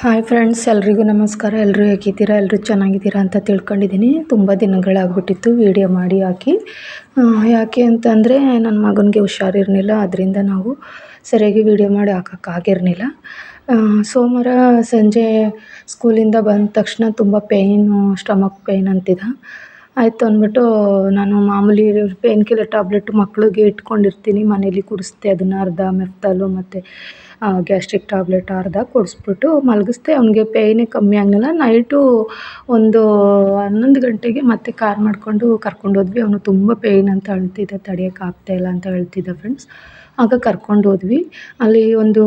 Hi friends, ಎಲ್ರಿಗೂ ನಮಸ್ಕಾರ. ಎಲ್ಲರೂ ಹೇಗಿದ್ದೀರಾ? ಎಲ್ಲರೂ ಚೆನ್ನಾಗಿದ್ದೀರಾ ಅಂತ ತಿಳ್ಕೊಂಡಿದ್ದೀನಿ. ತುಂಬ ದಿನಗಳಾಗ್ಬಿಟ್ಟಿತ್ತು ವೀಡಿಯೋ ಮಾಡಿ ಹಾಕಿ. ಯಾಕೆ ಅಂತಂದರೆ ನನ್ನ ಮಗನಿಗೆ ಹುಷಾರಿರಲಿಲ್ಲ. ಅದರಿಂದ ನಾವು ಸರಿಯಾಗಿ ವೀಡಿಯೋ ಮಾಡಿ ಹಾಕೋಕ್ಕಾಗಿರಲಿಲ್ಲ ಸೋಮವಾರ ಸಂಜೆ ಸ್ಕೂಲಿಂದ ಬಂದ ತಕ್ಷಣ ತುಂಬ ಪೇಯ್ನು ಸ್ಟಮಕ್ ಪೇಯ್ನ್ ಅಂತಿದ್ದ ಆಯಿತು ಅಂದ್ಬಿಟ್ಟು ನಾನು ಮಾಮೂಲಿ ಪೇನ್ ಕಿಲ್ಲರ್ ಟ್ಯಾಬ್ಲೆಟ್ ಮಕ್ಳಿಗೆ ಇಟ್ಕೊಂಡಿರ್ತೀನಿ. ಮನೇಲಿ ಕುಡಿಸ್ತೆ ಅದನ್ನು ಅರ್ಧ ಮೆಫ್ತಲು ಮತ್ತು ಗ್ಯಾಸ್ಟ್ರಿಕ್ ಟ್ಯಾಬ್ಲೆಟ್ ಅರ್ಧ ಕೊಡಿಸ್ಬಿಟ್ಟು ಮಲಗಿಸ್ದೆ. ಅವ್ನಿಗೆ ಪೇಯ್ನೇ ಕಮ್ಮಿ ಆಗಲಿಲ್ಲ. ನೈಟು ಒಂದು ಹನ್ನೊಂದು ಗಂಟೆಗೆ ಮತ್ತೆ ಕಾರ್ ಮಾಡಿಕೊಂಡು ಕರ್ಕೊಂಡು ಹೋದ್ವಿ. ಅವನು ತುಂಬ ಪೇಯ್ನ್ ಅಂತ ಅಳ್ತಿದ್ದ ತಡಿಯೋಕೆ ಆಗ್ತಾಯಿಲ್ಲ ಅಂತ ಹೇಳ್ತಿದ್ದ ಫ್ರೆಂಡ್ಸ್. ಆಗ ಕರ್ಕೊಂಡು ಹೋದ್ವಿ. ಅಲ್ಲಿ ಒಂದು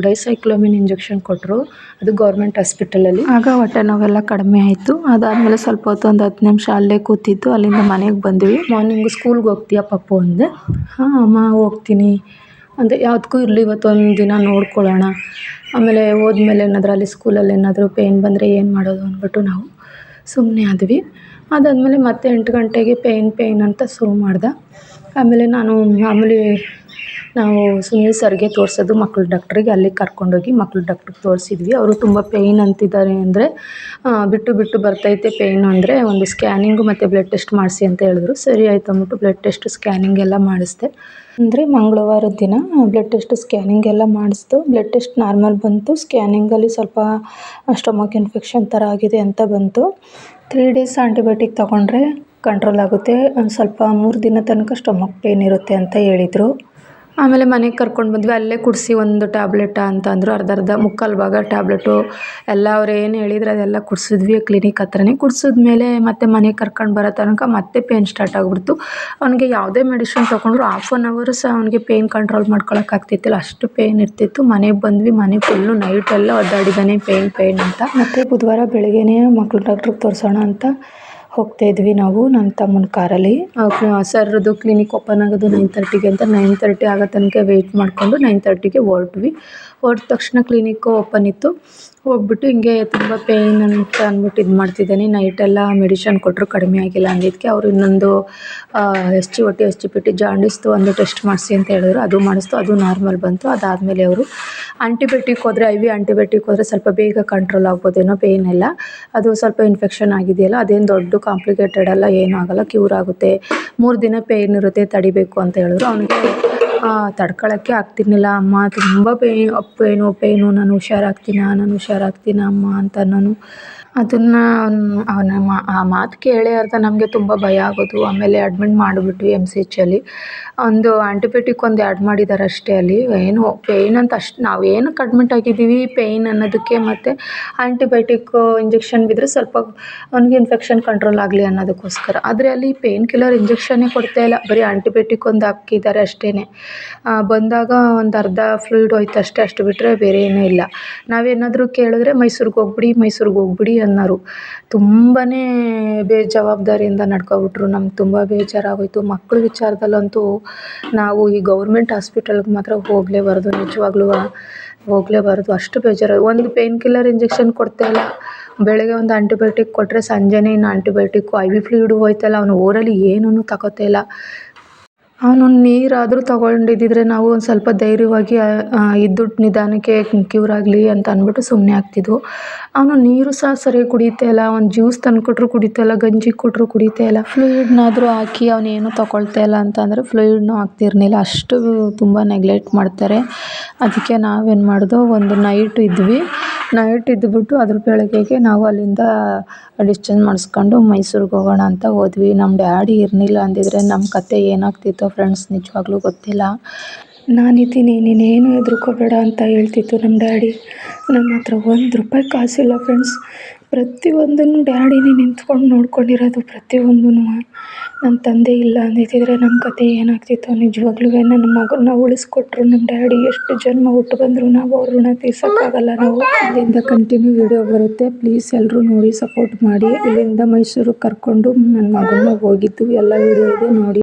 ಡೈಸೈಕ್ಲೋಮಿನ್ ಇಂಜೆಕ್ಷನ್ ಕೊಟ್ಟರು ಅದು ಗೌರ್ಮೆಂಟ್ ಹಾಸ್ಪಿಟಲಲ್ಲಿ. ಆಗ ಹೊಟ್ಟೆ ನೋವೆಲ್ಲ ಕಡಿಮೆ ಆಯಿತು. ಅದಾದಮೇಲೆ ಸ್ವಲ್ಪ ಹೊತ್ತು ಒಂದು ಹತ್ತು ನಿಮಿಷ ಅಲ್ಲೇ ಕೂತಿದ್ದು. ಅಲ್ಲಿಂದ ಮನೆಗೆ ಬಂದ್ವಿ. ಮಾರ್ನಿಂಗ್ ಸ್ಕೂಲ್ಗೆ ಹೋಗ್ತೀಯಾ ಪಪ್ಪು ಅಂದೆ. ಹಾಂ ಅಮ್ಮ ಹೋಗ್ತೀನಿ. ಅಂದೆ ಯಾವುದಕ್ಕೂ ಇರಲಿ ಇವತ್ತೊಂದು ದಿನ ನೋಡ್ಕೊಳ್ಳೋಣ. ಆಮೇಲೆ ಹೋದ್ಮೇಲೆ ಏನಾದರೂ ಅಲ್ಲಿ ಸ್ಕೂಲಲ್ಲಿ ಏನಾದರೂ ಪೇಯ್ನ್ ಬಂದರೆ ಏನು ಮಾಡೋದು ಅಂದ್ಬಿಟ್ಟು ನಾವು ಸುಮ್ಮನೆ ಆದ್ವಿ. ಅದಾದ್ಮೇಲೆ ಮತ್ತೆ ಎಂಟು ಗಂಟೆಗೆ ಪೇಯ್ನ್ ಪೇಯ್ನ್ ಅಂತ ಶುರು ಮಾಡ್ದೆ. ಆಮೇಲೆ ನಾನು ಮಾಮೂಲಿ ನಾವು ಸುನಿಲ್ ಸರ್ಗೆ ತೋರಿಸೋದು ಮಕ್ಳ ಡಾಕ್ಟ್ರಿಗೆ ಅಲ್ಲಿಗೆ ಕರ್ಕೊಂಡೋಗಿ ಮಕ್ಳ ಡಾಕ್ಟ್ರಿಗೆ ತೋರಿಸಿದ್ವಿ. ಅವರು ತುಂಬ ಪೇಯ್ನ್ ಅಂತಿದ್ದಾರೆ ಅಂದರೆ ಬಿಟ್ಟು ಬಿಟ್ಟು ಬರ್ತೈತೆ ಪೇಯ್ನು ಅಂದರೆ ಒಂದು ಸ್ಕ್ಯಾನಿಂಗು ಮತ್ತು ಬ್ಲಡ್ ಟೆಸ್ಟ್ ಮಾಡಿಸಿ ಅಂತ ಹೇಳಿದ್ರು. ಸರಿ ಆಯ್ತು ಅಂದ್ಬಿಟ್ಟು ಬ್ಲಡ್ ಟೆಸ್ಟ್ ಸ್ಕ್ಯಾನಿಂಗ್ ಎಲ್ಲ ಮಾಡಿಸಿದೆ. ಅಂದರೆ ಮಂಗಳವಾರದ ದಿನ ಬ್ಲಡ್ ಟೆಸ್ಟ್ ಸ್ಕ್ಯಾನಿಂಗ್ ಎಲ್ಲ ಮಾಡಿಸ್ದು. ಬ್ಲಡ್ ಟೆಸ್ಟ್ ನಾರ್ಮಲ್ ಬಂತು. ಸ್ಕ್ಯಾನಿಂಗಲ್ಲಿ ಸ್ವಲ್ಪ ಸ್ಟಮಕ್ ಇನ್ಫೆಕ್ಷನ್ ಥರ ಆಗಿದೆ ಅಂತ ಬಂತು. ತ್ರೀ ಡೇಸ್ ಆಂಟಿಬಯೋಟಿಕ್ ತೊಗೊಂಡ್ರೆ ಕಂಟ್ರೋಲ್ ಆಗುತ್ತೆ. ಒಂದು ಸ್ವಲ್ಪ ಮೂರು ದಿನ ತನಕ ಸ್ಟಮಕ್ ಪೇಯ್ನ್ ಇರುತ್ತೆ ಅಂತ ಹೇಳಿದರು. ಆಮೇಲೆ ಮನೆಗೆ ಕರ್ಕೊಂಡು ಬಂದ್ವಿ. ಅಲ್ಲೇ ಕುಡಿಸಿ ಒಂದು ಟ್ಯಾಬ್ಲೆಟ ಅಂತ ಅಂದರು. ಅರ್ಧ ಅರ್ಧ ಮುಕ್ಕಾಲು ಭಾಗ ಟ್ಯಾಬ್ಲೆಟು. ಎಲ್ಲ ಅವ್ರು ಏನು ಹೇಳಿದ್ರು ಅದೆಲ್ಲ ಕುಡಿಸಿದ್ವಿ. ಕ್ಲಿನಿಕ್ ಹತ್ರನೇ ಕುಡಿಸಿದ್ಮೇಲೆ ಮತ್ತೆ ಮನೆಗೆ ಕರ್ಕೊಂಡು ಬರೋ ತನಕ ಮತ್ತೆ ಪೇಯ್ನ್ ಸ್ಟಾರ್ಟ್ ಆಗಿಬಿಡ್ತು. ಅವ್ನಿಗೆ ಯಾವುದೇ ಮೆಡಿಸಿನ್ ತೊಗೊಂಡ್ರು ಹಾಫ್ ಆನ್ ಅವರು ಸಹ ಅವ್ನಿಗೆ ಪೇಯ್ನ್ ಕಂಟ್ರೋಲ್ ಮಾಡ್ಕೊಳಕ್ಕೆ ಆಗ್ತಿತ್ತಿಲ್ಲ. ಅಷ್ಟು ಪೇಯ್ನ್ ಇರ್ತಿತ್ತು. ಮನೆಗೆ ಬಂದ್ವಿ. ಮನೆ ಫುಲ್ಲು ನೈಟೆಲ್ಲ ಒದ್ದಾಡಿದ್ದಾನೆ ಪೇಯ್ನ್ ಪೇಯ್ನ್ ಅಂತ. ಮತ್ತು ಬುಧವಾರ ಬೆಳಗ್ಗೆನೇ ಮಕ್ಕಳು ಡಾಕ್ಟ್ರಿಗೆ ತೋರಿಸೋಣ ಅಂತ ಹೋಗ್ತಾ ಇದ್ವಿ ನಾವು ನನ್ನ ತಮ್ಮನ ಕಾರಲ್ಲಿ. ಸರ್ದು ಕ್ಲಿನಿಕ್ ಓಪನ್ ಆಗೋದು ನೈನ್ ತರ್ಟಿಗೆ ಅಂತ ನೈನ್ ತರ್ಟಿ ಆಗೋ ತನಕ ವೆಯ್ಟ್ ಮಾಡಿಕೊಂಡು ನೈನ್ ತರ್ಟಿಗೆ ಹೊರಟ್ವಿ. ಹೊರಟ ತಕ್ಷಣ ಕ್ಲಿನಿಕ್ಕು ಓಪನ್ ಇತ್ತು. ಹೋಗ್ಬಿಟ್ಟು ಹಿಂಗೆ ತುಂಬ ಪೇಯ್ನ್ ಅಂತ ಅಂದ್ಬಿಟ್ಟು ಇದು ಮಾಡ್ತಿದ್ದಾನೆ. ನೈಟೆಲ್ಲ ಮೆಡಿಷನ್ ಕೊಟ್ಟರು ಕಡಿಮೆ ಆಗಿಲ್ಲ ಅಂದಿದ್ದಕ್ಕೆ. ಅವರು ಇನ್ನೊಂದು S G O T, S G P T ಒಂದು ಟೆಸ್ಟ್ ಮಾಡಿಸಿ ಅಂತ ಹೇಳಿದ್ರು. ಅದು ಮಾಡಿಸ್ತು, ಅದು ನಾರ್ಮಲ್ ಬಂತು. ಅದಾದಮೇಲೆ ಅವರು ಆಂಟಿಬಯೋಟಿಕ್ ಹೋದರೆ ಐ ವಿ ಆಂಟಿಬಯೋಟಿಕ್ ಹೋದರೆ ಸ್ವಲ್ಪ ಬೇಗ ಕಂಟ್ರೋಲ್ ಆಗ್ಬೋದೇನೋ ಪೇಯ್ನ್ ಎಲ್ಲ ಅದು ಸ್ವಲ್ಪ ಇನ್ಫೆಕ್ಷನ್ ಆಗಿದೆಯಲ್ಲ, ಅದೇನು ದೊಡ್ಡ ಕಾಂಪ್ಲಿಕೇಟೆಡ್ ಅಲ್ಲ, ಏನೂ ಆಗಲ್ಲ ಕ್ಯೂರ್ ಆಗುತ್ತೆ. ಮೂರು ದಿನ ಪೇಯ್ನ್ ಇರುತ್ತೆ, ತಡಿಬೇಕು ಅಂತ ಹೇಳಿದ್ರು. ಅವನಿಗೆ ತಡ್ಕೊಳ್ಳೋಕ್ಕೆ ಆಗ್ತಿರ್ಲಿಲ್ಲ. ಅಮ್ಮ, ತುಂಬ ಪೇಯ್ನ್ ಪೇಯ್ನು ಪೇಯ್ನು ನಾನು ಹುಷಾರಾಗ್ತೀನಾ ನಾನು ಹುಷಾರಾಗ್ತೀನಾ, ಅಮ್ಮ ಅಂತ ನಾನು ಅದನ್ನು ಅವ್ನು ಆ ಮಾತು ಕೇಳಿ ಅರ್ಧ ನಮಗೆ ತುಂಬ ಭಯ ಆಗೋದು. ಆಮೇಲೆ ಅಡ್ಮಿಟ್ ಮಾಡಿಬಿಟ್ವಿ ಎಂ ಸಿ ಎಚ್ಚಲ್ಲಿ ಒಂದು ಆಂಟಿಬಯೋಟಿಕ್ ಒಂದು ಆ್ಯಡ್ ಮಾಡಿದ್ದಾರೆ ಅಷ್ಟೇ ಅಲ್ಲಿ. ಏನು ಪೇಯ್ನ್ ಅಂತ ಅಷ್ಟು, ನಾವು ಏನಕ್ಕೆ ಅಡ್ಮಿಟ್ ಆಗಿದ್ದೀವಿ? ಪೇಯ್ನ್ ಅನ್ನೋದಕ್ಕೆ ಮತ್ತು ಆಂಟಿಬಯೋಟಿಕ್ ಇಂಜೆಕ್ಷನ್ ಬಿದ್ದರೆ ಸ್ವಲ್ಪ ಅವ್ನಿಗೆ ಇನ್ಫೆಕ್ಷನ್ ಕಂಟ್ರೋಲ್ ಆಗಲಿ ಅನ್ನೋದಕ್ಕೋಸ್ಕರ. ಆದರೆ ಅಲ್ಲಿ ಪೇಯ್ನ್ ಕಿಲ್ಲರ್ ಇಂಜೆಕ್ಷನ್ನೇ ಕೊಡ್ತಾ ಇಲ್ಲ. ಬರೀ ಆಂಟಿಬಯೋಟಿಕ್ ಒಂದು ಹಾಕಿದ್ದಾರೆ ಅಷ್ಟೇ ಬಂದಾಗ ಒಂದು ಅರ್ಧ ಫ್ಲೂಯಿಡ್ ಹೋಯ್ತು ಅಷ್ಟೇ, ಅಷ್ಟು ಬಿಟ್ಟರೆ ಬೇರೆ ಏನೂ ಇಲ್ಲ. ನಾವೇನಾದರೂ ಕೇಳಿದ್ರೆ ಮೈಸೂರಿಗೆ ಹೋಗ್ಬಿಡಿ ಮೈಸೂರಿಗೆ ಹೋಗ್ಬಿಡಿ ಅನ್ನೋರು. ತುಂಬಾ ಬೇಜವಾಬ್ದಾರಿಯಿಂದ ನಡ್ಕೊಬಿಟ್ರು. ನಮ್ಗೆ ತುಂಬ ಬೇಜಾರಾಗೋಯ್ತು. ಮಕ್ಳ ವಿಚಾರದಲ್ಲಂತೂ ನಾವು ಈ ಗೌರ್ಮೆಂಟ್ ಹಾಸ್ಪಿಟಲ್ಗೆ ಮಾತ್ರ ಹೋಗಲೇಬಾರ್ದು. ನಿಜವಾಗ್ಲೂ ಹೋಗಲೇಬಾರ್ದು. ಅಷ್ಟು ಬೇಜಾರು. ಒಂದು ಪೇಯ್ನ್ ಕಿಲ್ಲರ್ ಇಂಜೆಕ್ಷನ್ ಕೊಡ್ತಾ ಇಲ್ಲ. ಬೆಳಗ್ಗೆ ಒಂದು ಆಂಟಿಬಯೋಟಿಕ್ ಕೊಟ್ಟರೆ ಸಂಜೆನೇ ಇನ್ನು ಆಂಟಿಬಯೋಟಿಕ್ಕು ಐ ವಿ ಫ್ಲೂಯಿಡು ಹೋಯ್ತಲ್ಲ, ಅವನು ಓರಲಿ ಏನೂ ತಗೋತಾ ಇಲ್ಲ. ಅವನು ನೀರಾದರೂ ತಗೊಂಡಿದ್ದಿದ್ರೆ ನಾವು ಒಂದು ಸ್ವಲ್ಪ ಧೈರ್ಯವಾಗಿ ಇದ್ದು ನಿಧಾನಕ್ಕೆ ಕ್ಯೂರ್ ಆಗಲಿ ಅಂತ ಅಂದ್ಬಿಟ್ಟು ಸುಮ್ಮನೆ ಆಗ್ತಿದ್ವು. ಅವನು ನೀರು ಸಹ ಸರಿಯಾಗಿ ಕುಡಿತಾ ಇಲ್ಲ ಒಂದು ಜ್ಯೂಸ್ ತಂದುಕೊಟ್ರು ಕುಡಿತಾ ಇಲ್ಲ ಗಂಜಿ ಕೊಟ್ಟರು ಕುಡಿತಾ ಇಲ್ಲ ಫ್ಲೂಯಿಡ್ನಾದರೂ ಹಾಕಿ ಅವನೇನು ತಗೊಳ್ತಾ ಇಲ್ಲ ಅಂತಂದರೆ ಫ್ಲೂಯಿಡ್ನೂ ಹಾಕ್ತಿರ್ಲಿಲ್ಲ ಅಷ್ಟು ತುಂಬ ನೆಗ್ಲೆಕ್ಟ್ ಮಾಡ್ತಾರೆ. ಅದಕ್ಕೆ ನಾವೇನು ಮಾಡಿದೋ, ಒಂದು ನೈಟ್ ಇದ್ವಿ. ನೈಟ್ ಇದ್ದುಬಿಟ್ಟು ಅದ್ರ ಬೆಳಗ್ಗೆಗೆ ನಾವು ಅಲ್ಲಿಂದ ಡಿಸ್ಚಾರ್ಜ್ ಮಾಡಿಸ್ಕೊಂಡು ಮೈಸೂರಿಗೆ ಹೋಗೋಣ ಅಂತ ಹೋದ್ವಿ. ನಮ್ಮ ಡ್ಯಾಡಿ ಇರಲಿಲ್ಲ ಅಂದಿದ್ರೆ ನಮ್ಮ ಕತೆ ಏನಾಗ್ತಿತ್ತೋ ಫ್ರೆಂಡ್ಸ್ ನಿಜವಾಗ್ಲೂ ಗೊತ್ತಿಲ್ಲ. ನಾನಿದ್ದೀನಿ, ನೀನೇನು ಹೆದ್ರುಕೋಬೇಡ ಅಂತ ಹೇಳ್ತಿತ್ತು ನಮ್ಮ ಡ್ಯಾಡಿ. ನನ್ನ ಹತ್ರ ಒಂದು ರೂಪಾಯಿ ಕಾಸಿಲ್ಲ ಫ್ರೆಂಡ್ಸ್ ಪ್ರತಿಯೊಂದನ್ನು ಡ್ಯಾಡಿನೇ ನಿಂತ್ಕೊಂಡು ನೋಡ್ಕೊಂಡಿರೋದು ಪ್ರತಿಯೊಂದೂ ನನ್ನ ತಂದೆ ಇಲ್ಲ ಅಂದಿದ್ದಿದ್ರೆ ನಮ್ಮ ಕತೆ ಏನಾಗ್ತಿತ್ತು? ನಿಜವಾಗ್ಲೂ ನನ್ನ ಮಗನ್ನ ಉಳಿಸ್ಕೊಟ್ರು. ನಮ್ಮ ಡ್ಯಾಡಿ ಎಷ್ಟು ಜನ್ಮ ಹುಟ್ಟು ಬಂದರೂ ನಾವು ಅವ್ರ ಋಣ ತೀರ್ಸೋಕ್ಕಾಗಲ್ಲ. ನಾವು ಇಲ್ಲಿಂದ ಕಂಟಿನ್ಯೂ ವಿಡಿಯೋ ಬರುತ್ತೆ. ಪ್ಲೀಸ್ ಎಲ್ಲರೂ ನೋಡಿ ಸಪೋರ್ಟ್ ಮಾಡಿ. ಇಲ್ಲಿಂದ ಮೈಸೂರಿಗೆ ಕರ್ಕೊಂಡು ನನ್ನ ಮಗನ ಹೋಗಿದ್ದು. ಎಲ್ಲ ವಿಡಿಯೋ ಇದೆ, ನೋಡಿ.